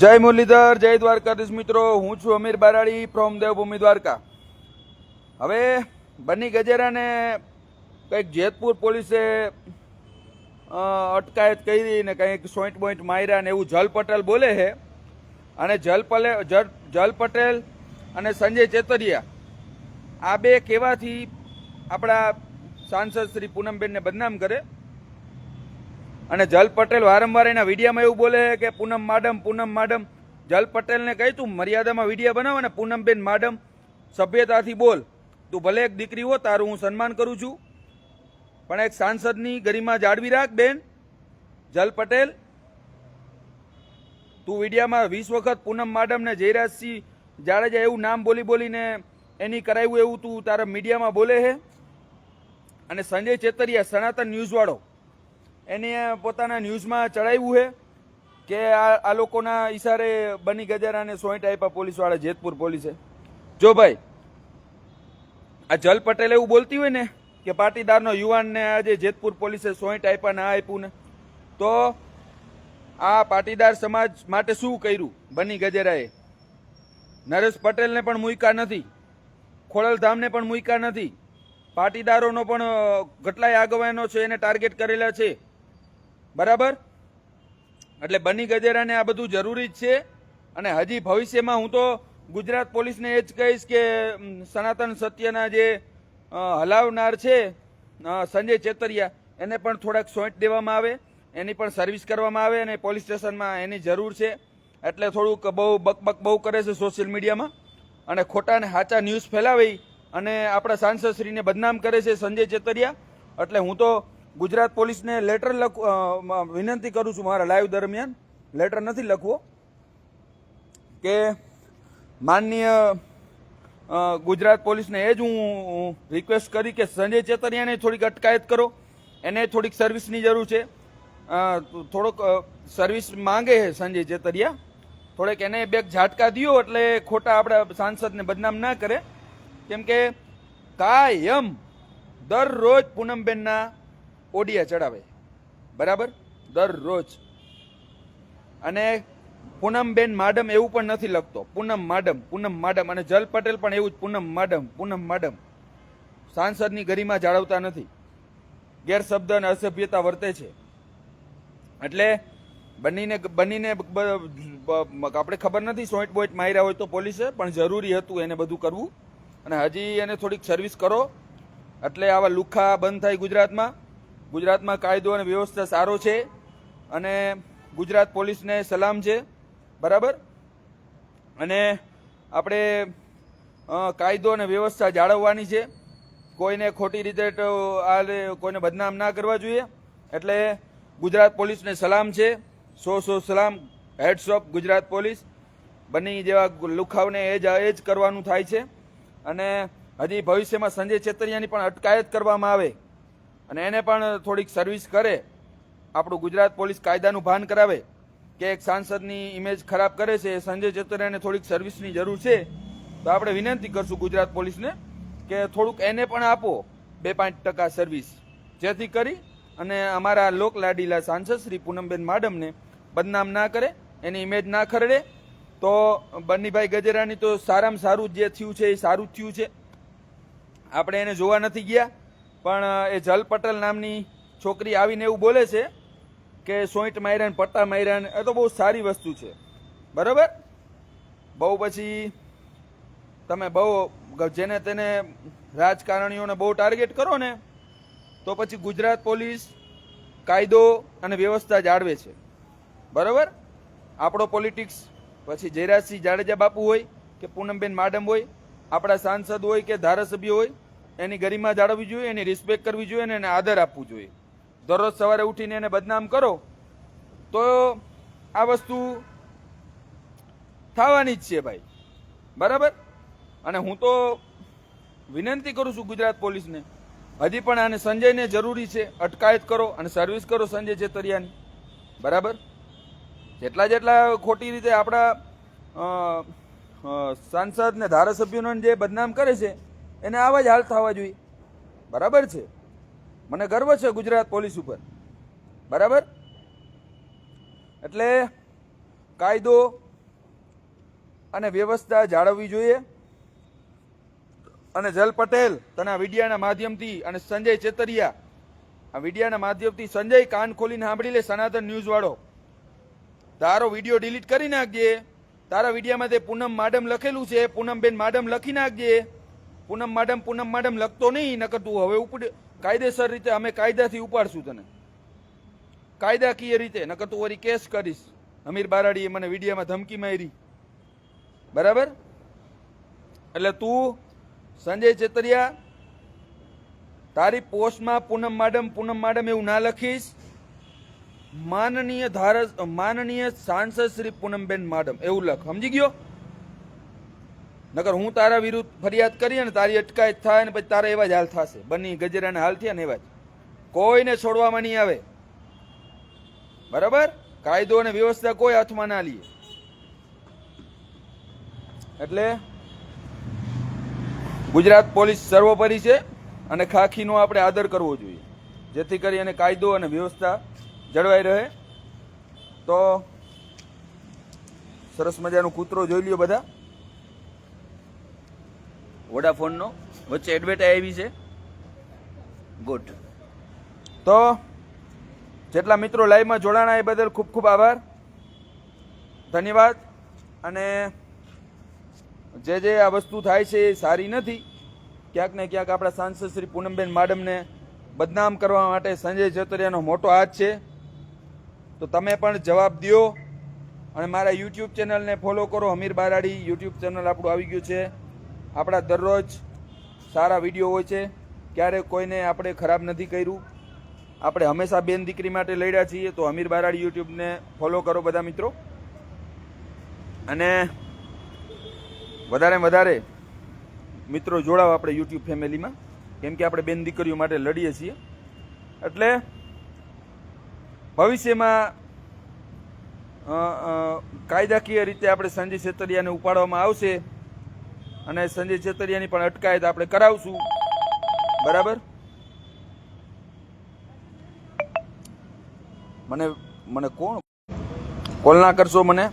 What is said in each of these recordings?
જય મુરલીધર, જય દ્વારકાધીશ મિત્રો. હું છું અમીર બારાડી ફ્રોમ દેવભૂમિ દ્વારકા. હવે બની ગજેરાને કંઈક જેતપુર પોલીસે અટકાયત કરી ને કંઈક સોઈન્ટ બોઈન્ટ માર્યા ને એવું જલ પટેલ બોલે છે. અને જલ પલે જલ પટેલ અને સંજય ચેતરિયા, આ બે કહેવાથી આપણા સાંસદ શ્રી પૂનમબેનને બદનામ કરે. અને જલ પટેલ વારંવાર એના વિડીયામાં એવું બોલે છે કે, પૂનમ માડમ પૂનમ માડમ. જલ પટેલને કહી તું, મર્યાદામાં વિડીયા બનાવો ને પૂનમબેન માડમ સભ્યતાથી બોલ. તું ભલે એક દીકરી હો, તારું હું સન્માન કરું છું. પણ એક સાંસદની ગરિમા જાળવી રાખ, બેન. જલ પટેલ, તું વિડીયામાં વીસ વખત પૂનમ માડમને જયરાજસિંહ જાડેજા એવું નામ બોલી બોલીને એની કરાવ્યું એવું તું તારા મીડિયામાં બોલે છે? અને સંજય ચેતરિયા, સનાતન ન્યૂઝવાળો એને પોતાના ન્યૂઝમાં ચડાવ્યું છે કે આ આ લોકોના ઈશારે બની ગજારાને સોઈન્ટ આપ્યા પોલીસવાળા જેતપુર પોલીસે. જો ભાઈ આ જલ પટેલ એવું બોલતી હોય ને કે પાટીદારનો યુવાનને આજે જેતપુર પોલીસે સોઈન્ટ આપ્યા ના આપ્યું ને તો આ પાટીદાર સમાજ માટે શું કર્યું બની ગજેરાએ? નરેશ પટેલને પણ મૂક્યા નથી. ખોડલધામને પણ મૂક્યા નથી. પાટીદારોનો પણ અ, કેટલાય આગેવાનો છે એને ટાર્ગેટ કરેલા છે. બરાબર? એટલે બની ગજેરાને આ બધું જરૂરી જ છે. અને હજી ભવિષ્યમાં હું તો ગુજરાત પોલીસને એ જ કહીશ કે સનાતન સત્યના જે હલાવનાર છે સંજય ચેતરિયા, એને પણ થોડાક સોંટ દેવામાં આવે. એની પણ સર્વિસ કરવામાં આવે અને પોલીસ સ્ટેશનમાં એની જરૂર છે. એટલે થોડુંક બહુ બકબક બહુ કરે છે સોશિયલ મીડિયામાં. અને ખોટા અને સાચા ન્યૂઝ ફેલાવી અને આપણા સાંસદશ્રીને બદનામ કરે છે સંજય ચેતરિયા. એટલે હું તો ગુજરાત પોલીસને લેટર લખ વિનંતી કરું છું મારા લાઈવ દરમિયાન. લેટર નથી લખવો. કે માનનીય ગુજરાત પોલીસને એ જ હું રિક્વેસ્ટ કરી કે સંજય ચેતરિયાને થોડીક અટકાયત કરો. એને થોડીક સર્વિસની જરૂર છે. થોડોક સર્વિસ માંગે છે સંજય ચેતરિયા. થોડેક એને બે ઝાટકા દ્યો એટલે ખોટા આપણા સાંસદને બદનામ ના કરે. કેમ કે કાયમ દરરોજ પૂનમબેનના ઓડિયા ચડાવે. બરાબર? દરરોજ. અને પૂનમબેન માડમ એવું પણ નથી લખતો. પૂનમ માડમ પૂનમ માડમ અને જલ પટેલ પણ એવું જ પૂનમ માડમ પૂનમ માડમ. સાંસદની ગરિમા જાળવતા નથી. ગેરશબ્દ અને અસભ્યતા વર્તે છે. એટલે બનીને, બંનીને આપણે ખબર નથી સોઈટ બોઈટ માર્યા હોય તો પોલીસે, પણ જરૂરી હતું એને બધું કરવું. અને હજી એને થોડીક સર્વિસ કરો. એટલે આવા લુખા બંધ થાય ગુજરાતમાં. ગુજરાતમાં કાયદો અને વ્યવસ્થા સારો છે અને ગુજરાત પોલીસને સલામ છે. બરાબર? અને આપણે કાયદો અને વ્યવસ્થા જાળવવાની છે. કોઈને ખોટી રીતે આ કોઈને બદનામ ના કરવા જોઈએ. એટલે ગુજરાત પોલીસને સલામ છે. સો સો સલામ, હેડ્સ ઓફ ગુજરાત પોલીસ. બની જેવા લુખાવને એ જ એ જ કરવાનું થાય છે. અને હજી ભવિષ્યમાં સંજય છેતરિયાની પણ અટકાયત કરવામાં આવે. અને એને પણ થોડીક સર્વિસ કરે. આપણું ગુજરાત પોલીસ કાયદાનું ભાન કરાવે કે એક સાંસદની ઇમેજ ખરાબ કરે છે સંજય ચેતરિયાને થોડીક સર્વિસની જરૂર છે. તો આપણે વિનંતી કરશું ગુજરાત પોલીસને કે થોડુંક એને પણ આપો બે પાંચ ટકા સર્વિસ જેથી કરી અને અમારા લોકલાડીલા સાંસદ શ્રી પૂનમબેન માડમને બદનામ ના કરે, એની ઇમેજ ના ખરડે. તો બન્નીભાઈ ગજેરાની તો સારામાં સારું જે થયું છે, એ સારું જ થયું છે. આપણે એને જોવા નથી ગયા. પણ એ જલ પટેલ નામની છોકરી આવીને એવું બોલે છે કે સોઈટ માર્યા ને પટ્ટા માર્યા ને, એ તો બહુ સારી વસ્તુ છે. બરાબર? બહુ પછી તમે બહુ જેને તેને રાજકારણીઓને બહુ ટાર્ગેટ કરો ને, તો પછી ગુજરાત પોલીસ કાયદો અને વ્યવસ્થા જાળવે છે. બરાબર? આપણો પોલિટિક્સ પછી જયરાજસિંહ જાડેજા બાપુ હોય કે પૂનમબેન માડમ હોય, આપણા સાંસદ હોય કે ધારાસભ્ય હોય એની ગરિમા જાળવવી જોઈએ, એની રિસ્પેક્ટ કરવી જોઈએ અને એને આદર આપવું જોઈએ. દરરોજ સવારે ઉઠીને એને બદનામ કરો, તો આ વસ્તુ થવાની જ છે ભાઈ. બરાબર? અને હું તો વિનંતી કરું છું ગુજરાત પોલીસને, હજી પણ આને સંજયને જરૂરી છે, અટકાયત કરો અને સર્વિસ કરો સંજય જેતરિયાની. બરાબર? જેટલા જેટલા ખોટી રીતે આપણા સાંસદ ને ધારાસભ્યોને જે બદનામ કરે છે એને આવા જ હાલ થવા જોઈએ. બરાબર છે? મને ગર્વ છે ગુજરાત પોલીસ ઉપર. બરાબર? એટલે કાયદો અને વ્યવસ્થા જાળવવી જોઈએ. અને જલ પટેલ તને આ વિડિયાના માધ્યમથી અને સંજય ચેતરિયા, આ વિડિયાના માધ્યમથી સંજય કાન ખોલીને સાંભળી લે સનાતન ન્યૂઝવાળો. તારો વીડિયો ડિલીટ કરી નાખજે. તારા વિડીયામાં તે પૂનમ માડમ લખેલું છે. પૂનમબેન માડમ લખી નાખજે. પૂનમ માડમ પૂનમ માડમ લખતો નહીં, નકર તું હવે ઉપડ, કાયદેસર રીતે અમે કાયદાથી ઉપાડશું તને. કાયદાકીય રીતે, નકર તું વળી કેસ કરીશ. અમીર બારાડીએ મને વિડીયામાં ધમકી મારી. બરાબર? એટલે તું, સંજય ચેતરિયા, તારી પોસ્ટમાં પૂનમ માડમ પૂનમ માડમ એવું ના લખીશ. માનનીય ધારસ, માનનીય સાંસદ શ્રી પૂનમબેન માડમ એવું લખ. સમજી ગયો? નકર હું તારા વિરુદ્ધ ફરિયાદ કરી અને તારી અટકાયત થાય અને પછી તારા એવા જ હાલ થશે. બની ગજરાના હાલ થયા ને એવા જ. કોઈને છોડવામાં નહીં આવે. બરાબર? કાયદો અને વ્યવસ્થા કોઈ હાથમાં ના લઈએ એટલે ગુજરાત પોલીસ સર્વોપરી છે અને ખાખીનો આપણે આદર કરવો જોઈએ. જેથી કરી અને કાયદો અને વ્યવસ્થા જળવાઈ રહે. તો સરસ મજાનો કૂતરો જોઈ લ્યો બધા. વોડાફોનનો. વચ્ચે એડવર્ટાઈ આવી છે. ગુડ તો જેટલા મિત્રો લાઈવમાં જોડાણા એ બદલ ખૂબ ખૂબ આભાર. ધન્યવાદ. અને જે જે આ વસ્તુ થાય છે એ સારી નથી. ક્યાંક ને ક્યાંક આપણા સાંસદ શ્રી પૂનમબેન માડમને બદનામ કરવા માટે સંજય ચતરિયાનો મોટો હાથ છે. તો તમે પણ જવાબ દ્યો. અને મારા યુટ્યુબ ચેનલને ફોલો કરો. હમીર બારાડી યુટ્યુબ ચેનલ આપણું આવી ગયું છે. આપણા દરરોજ સારા વીડિયો હોય છે. ક્યારે કોઈને આપણે ખરાબ નથી કર્યું. આપણે હંમેશા બેન દીકરી માટે લડ્યા છીએ તો અમીર બારાડી યુટ્યુબને ફોલો કરો બધા મિત્રો. અને વધારે વધારે મિત્રો જોડાવ આપણે યુટ્યુબ ફેમિલીમાં કેમ કે આપણે બેન દીકરીઓ માટે લડીએ છીએ. એટલે ભવિષ્યમાં કાયદાકીય રીતે આપણે સંજય સેતરિયાને ઉપાડવામાં આવશે. અને સંજય છેતરિયાની પણ અટકાયત આપણે કરાવશું. બરાબર? મને મને કોણ? કોલ ના કરશો મને?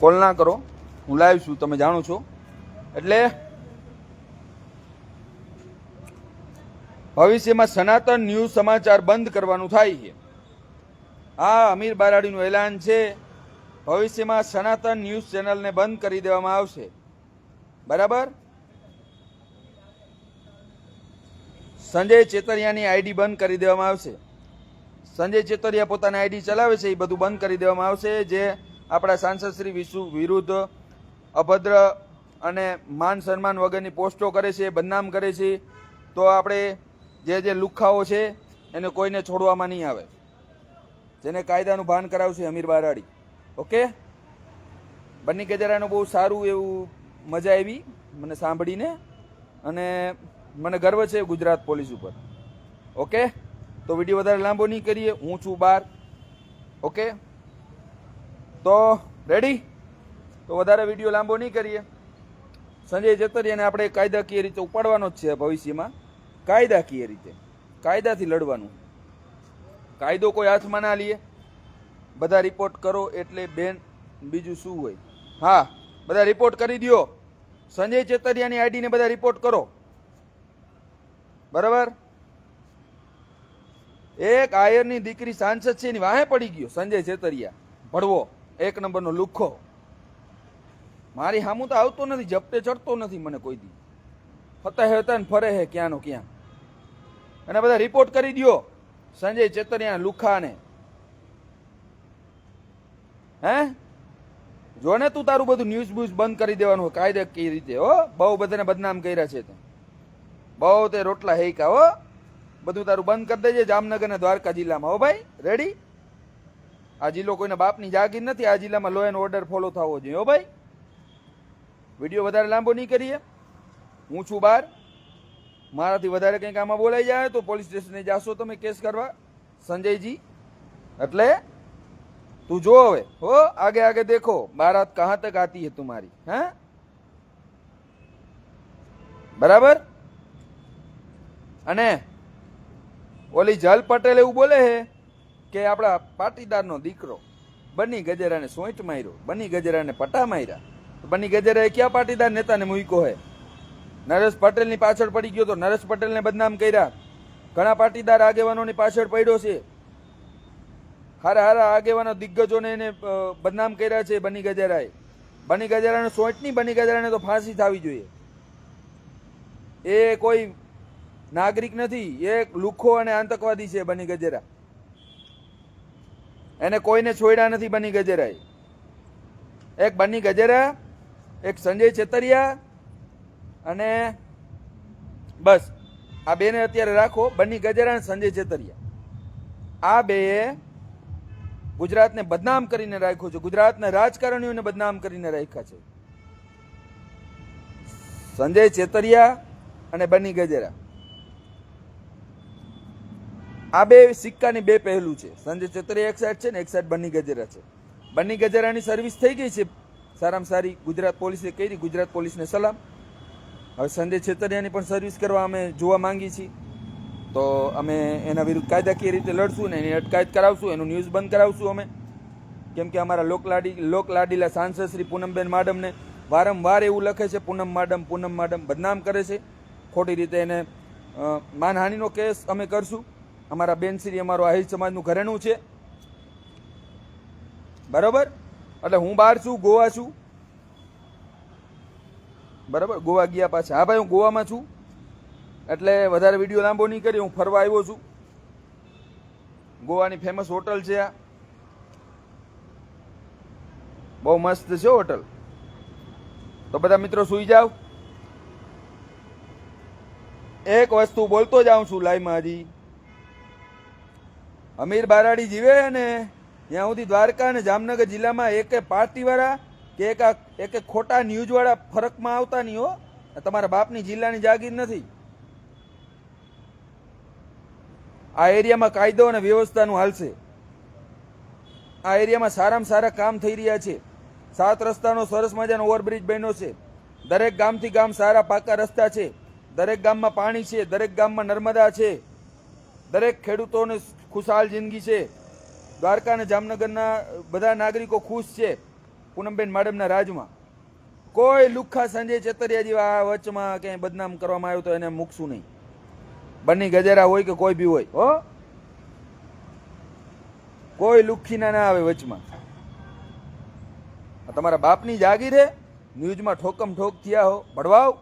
કોલ ના કરો. હું લાઈવ છું, તમે જાણો છો. એટલે ભવિષ્યમાં સનાતન ન્યૂઝ સમાચાર બંધ કરવાનું થાય છે. આ અમીર બારાડીનું એલાન છે. ભવિષ્યમાં સનાતન ન્યૂઝ ચેનલને બંધ કરી દેવામાં આવશે. બરાબર? સંજય ચેતરિયાની આઈડી બંધ કરી દેવામાં આવશે. સંજય ચેતરિયા પોતાની આઈડી ચલાવે છે, એ બધું બંધ કરી દેવામાં આવશે, જે આપણા સાંસદ શ્રી વિશુ વિરુદ્ધ અભદ્ર અને માન સન્માન વગરની પોસ્ટો કરે છે, બદનામ કરે છે. તો આપણે જે જે લુખાઓ છે, એને કોઈને છોડવામાં નહીં આવે. જેને કાયદાનું ભાન કરાવશે અમીર બારાડી. ઓકે? બન્ની ગજરાનું બહુ સારું એવું મજા આવી, મને સાંભળીને અને મને ગર્વ છે ગુજરાત પોલીસ ઉપર. ઓકે? તો વીડિયો વધારે લાંબો નહીં કરીએ, હું છું બાર. ઓકે? તો રેડી તો વધારે વીડિયો લાંબો નહીં કરીએ. સંજય જતરિયાને આપણે કાયદાકીય રીતે ઉપાડવાનો જ છે ભવિષ્યમાં. કાયદાકીય રીતે. કાયદાથી લડવાનું. કાયદો કોઈ હાથમાં ના લઈએ બધા રિપોર્ટ કરો એટલે બેન, બીજું શું હોય? હા. બધા રિપોર્ટ કરી દ્યો. સંજય ચેતરિયાની આઈડીને બધા રિપોર્ટ કરો. બરાબર? એક આયરની દીકરી સાંસદ છે, એની વાહે પડી ગયો, સંજય ચેતરિયા. ભડવો એક નંબરનો લુખ્ખો મારી હામું તો આવતો નથી જપટે ચડતો નથી મને કોઈ દી. હતા હતા ને ફરે હે ક્યાંનો ક્યાં. અને બધા રિપોર્ટ કરી દ્યો, સંજય ચેતરિયા લુખાને. હે? જો ને તું તારું બધું ન્યૂઝ બ્યુઝ બંધ કરી દેવાનું કાયદે કઈ રીતે, હો? બહુ બધાને બદનામ કર્યા છે તે. બહુ તે રોટલા હેકા, હો? બધું તારું બંધ કરી દેજે જામનગર ને દ્વારકા જિલ્લામાં, હો ભાઈ? રેડી આ જિલ્લો કોઈના બાપની જાગીર નથી, આ જિલ્લામાં લો એન્ડ ઓર્ડર ફોલો થવો જોઈએ, હો ભાઈ? વીડિયો વધારે લાંબો નહીં કરીએ. હું છું બાર. મારાથી વધારે કંઈક આમાં બોલાઈ જાય તો પોલીસ સ્ટેશને જાશો તમે કેસ કરવા. સંજયજી. એટલે તું જો હવે હો આગે આગે દેખો બારાત કહાં તક આતી है तुम्हारी हैं બરાબર અને ઓલી જલ પટેલ એવું બોલે છે કે આપણા પાટીદારનો દીકરો બની ગજેરાને સોંટ માર્યો બની ગજેરાને પટા માર્યા બની ગજેરાએ ક્યાં પાટીદાર નેતાને મૂક્યો હે નરેશ પટેલની પાછળ પડી ગયો તો નરેશ પટેલને બદનામ કર્યા ઘણા પાટીદાર આગેવાનોની પાછળ પડ્યો છે હારા હારા આગેવાનો દિગ્ગજોને એને બદનામ કર્યા છે બની ગજારાએ. બની ગજારાને સોંટની બની ગજારાને તો ફાંસી થવી જોઈએ. એ કોઈ નાગરિક નથી, એ લુખ્ખો અને આતંકવાદી છે બની ગજેરા એને કોઈને છોડ્યા નથી બની ગજેરાએ. એક બની ગજેરા એક સંજય છેતરિયા અને બસ, આ બેને અત્યારે રાખો, બની ગજેરા અને સંજય છેતરિયા. આ બે ગુજરાતને બદનામ કરીને રાખ્યું છે. ગુજરાતના રાજકારણીઓને બદનામ કરીને રાખ્યા છે. સંજય છેતરિયા અને બની ગજેરા. આ બે સિક્કાની બે પહેલું છે. સંજય છેતરિયા એક સાઈડ છે ને એક સાઈડ બની ગજેરા છે. બની ગજેરાની સર્વિસ થઈ ગઈ છે. સારામાં સારી ગુજરાત પોલીસે કરી. ગુજરાત પોલીસને સલામ. હવે સંજય છેતરિયાની પણ સર્વિસ કરવા અમે જોવા માંગીએ છીએ. તો અમે એના વિરુદ્ધ કાયદાકીય રીતે લડશું ને એની અટકાયત કરાવશું, એનું ન્યૂઝ બંધ કરાવશું અમે. કેમ કે અમારા લોકલાડી, લોકલાડીલા સાંસદ શ્રી પૂનમબેન માડમને વારંવાર એવું લખે છે, પૂનમ માડમ પૂનમ માડમ બદનામ કરે છે. ખોટી રીતે એને માનહાનિનો કેસ અમે કરશું. અમારા બેનશ્રી અમારું આહિર સમાજનું ઘરેણું છે. બરાબર? એટલે હું બહાર છું, ગોવા છું. બરાબર? ગોવા ગયા પાછા. હા ભાઈ, હું ગોવામાં છું. એટલે વધારે વીડિયો લાંબો નહીં કરી, હું ફરવા આવ્યો છું. ગોવાની ફેમસ હોટલ છે આ. બહુ મસ્ત છે હોટલ તો બધા મિત્રો સુઈ જાવ એક વસ્તુ બોલતો જાઉં છું લાઈવમાં હજી અમીર બારાડી જીવે ને ત્યાં સુધી દ્વારકા અને જામનગર જિલ્લામાં એકે પાર્ટીવાળા કે એક એકે ખોટા ન્યૂઝવાળા ફરકમાં આવતા નહીં હો. તમારા બાપની જિલ્લાની જાગીર નથી. આ એરિયામાં કાયદો અને વ્યવસ્થાનું હાલશે આ એરિયામાં સારામાં સારા કામ થઈ રહ્યા છે. સાત રસ્તાનો સરસ મજાનો ઓવરબ્રિજ બન્યો છે. દરેક ગામથી ગામ સારા પાકા રસ્તા છે. દરેક ગામમાં પાણી છે. દરેક ગામમાં નર્મદા છે. દરેક ખેડૂતોને ખુશહાલ જિંદગી છે. દ્વારકા અને જામનગરના બધા નાગરિકો ખુશ છે પૂનમબેન મેડમના રાજમાં. કોઈ લુખ્ખા સંજય ચેતરિયા જેવા આ વચમાં ક્યાંય બદનામ કરવામાં આવ્યો તો એને મૂકશું નહીં. બની ગજેરા હોય કે કોઈ બી હોય, હો? કોઈ લુખ્ખીના ના આવે વચમાં. તમારા બાપની જાગીર રે, ન્યૂઝમાં ઠોકમ ઠોક થયા હો. ભડવાવ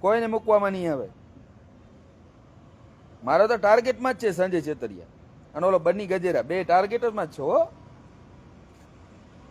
કોઈને મૂકવામાં નહીં આવે. મારો તો ટાર્ગેટમાં જ છે સંજય છેતરિયા. અને ઓલો બની ગજેરા, બે ટાર્ગેટમાં જ છો, હો.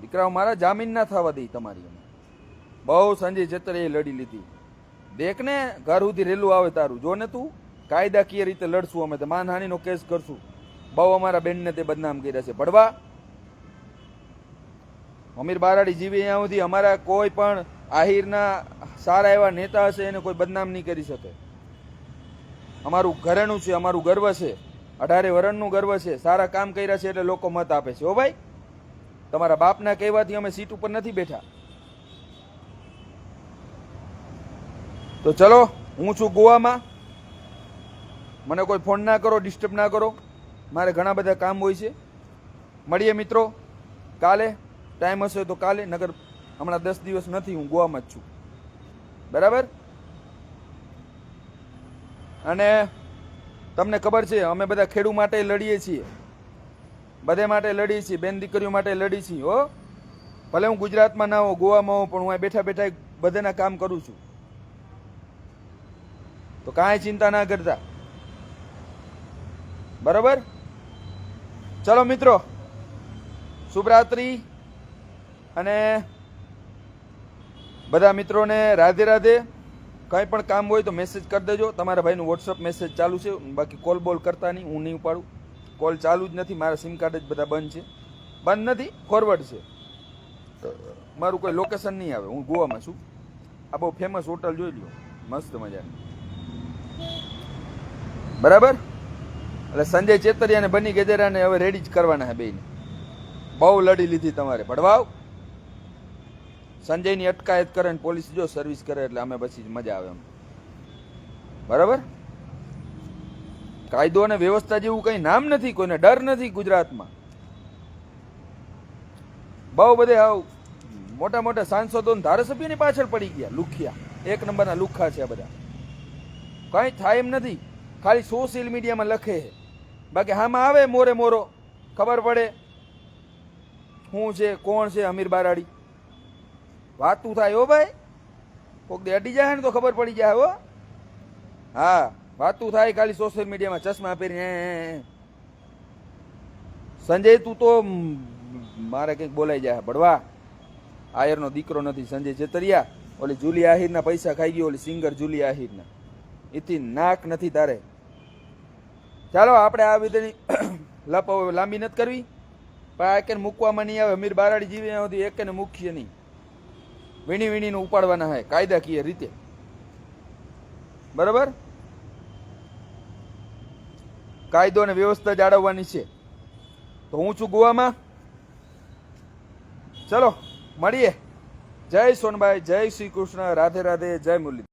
દીકરાઓ મારા જામીન ના થવા દઈ તમારી બહુ સંજય છેતરિયાએ લડી લીધી. દેખ ને ઘર સુધી રેલું આવે તારું. જો ને તું? કાયદાકીય રીતે લડશું અમે તો. માનહાનિનો કેસ કરશું. બહુ અમારા બેનને તે બદનામ કર્યા છે. પડવા અમીર બારાડી જીવી અહીંયા સુધી અમારા કોઈ પણ આહિરના સારા એવા નેતા હશે એને કોઈ બદનામ નહીં કરી શકે. અમારું ઘરેણું છે, અમારું ગર્વ છે. અઢારે વરણનું ગર્વ છે. સારા કામ કર્યા છે એટલે લોકો મત આપે છે. હો ભાઈ, તમારા બાપના કહેવાથી અમે સીટ ઉપર નથી બેઠા. તો ચલો, હું છું ગોવામાં. મને કોઈ ફોન ના કરો ડિસ્ટર્બ ના કરો. મારે ઘણા બધા કામ હોય છે. મળીએ મિત્રો, કાલે ટાઈમ હશે તો કાલે નગર હમણાં દસ દિવસ નથી, હું ગોવામાં જ છું. બરાબર? અને તમને ખબર છે, અમે બધા ખેડૂ માટે લડીએ છીએ. બધે માટે લડીએ છીએ, બેન દીકરીઓ માટે લડી છીએ, હો. ભલે હું ગુજરાતમાં ના હોઉં, ગોવામાં હોઉં, પણ હું બેઠા બેઠા બધાના કામ કરું છું. તો કાંઈ ચિંતા ના કરતા. બરાબર? ચલો મિત્રો, શુભરાત્રી અને બધા મિત્રોને રાધે રાધે. કંઈ પણ કામ હોય તો મેસેજ કરી દેજો. તમારા ભાઈનું વોટ્સઅપ મેસેજ ચાલુ છે. બાકી કોલ બોલ કરતા નહીં, હું નહીં ઉપાડું. કોલ ચાલુ જ નથી. મારા સિમ કાર્ડ જ બધા બંધ છે. બંધ નથી ફોરવર્ડ છે. મારું કોઈ લોકેશન નહીં આવે. હું ગોવામાં છું. આ બહુ ફેમસ હોટલ જોઈ લો મસ્ત મજાની. બરાબર? એટલે સંજય ચેતરિયાને બની ગજેરાને હવે રેડી જ કરવાના છે બેને બહુ લડી લીધી તમારે. ભડવાવ! સંજયની અટકાયત કરે ને પોલીસ જો સર્વિસ કરે એટલે અમે પછી મજા આવે એમ. બરાબર? કાયદો અને વ્યવસ્થા જેવું કંઈ નામ નથી, કોઈને ડર નથી ગુજરાતમાં. બહુ બધે આવ મોટા મોટા સાંસદો ધારાસભ્યની પાછળ પડી ગયા, લુખિયા. એક નંબરના લુખ્ખા છે બધા. કંઈ થાય એમ નથી. ખાલી સોશિયલ મીડિયામાં લખે બાકી આમાં આવે મોરે મોરો. ખબર પડે શું છે, કોણ છે, અમીર બારાડી. વાતું થાય હો ભાઈ. કોક દે અડી જાય ને તો ખબર પડી જાય હો. હા, વાતું થાય ખાલી સોશિયલ મીડિયામાં, ચશ્મા પહેરીને. સંજય, તું તો મારે કંઈક બોલાઈ જાય બળવા આયરનો દીકરો નથી, સંજય ચેતરિયા. ઓલી જુલી આહિરના પૈસા ખાઈ ગયો, ઓલી સિંગર જુલી આહિરના. એથી નાક નથી તારે. ચાલો, આપણે આ વિધેની લપ લાંબી નથી કરવી. પણ આ એકને મૂકવામાં નહીં આવે. અમીર બારાડી જીવે સુધી એકેને મૂકીએ નહીં. વીણી વીણીને ઉપાડવાના હોય કાયદાકીય રીતે. બરાબર? કાયદો અને વ્યવસ્થા જાળવવાની છે. તો હું છું ગોવામાં. ચલો, મળીએ. જય સોનભાઈ જય શ્રી કૃષ્ણ. રાધે રાધે, જય મુરલી.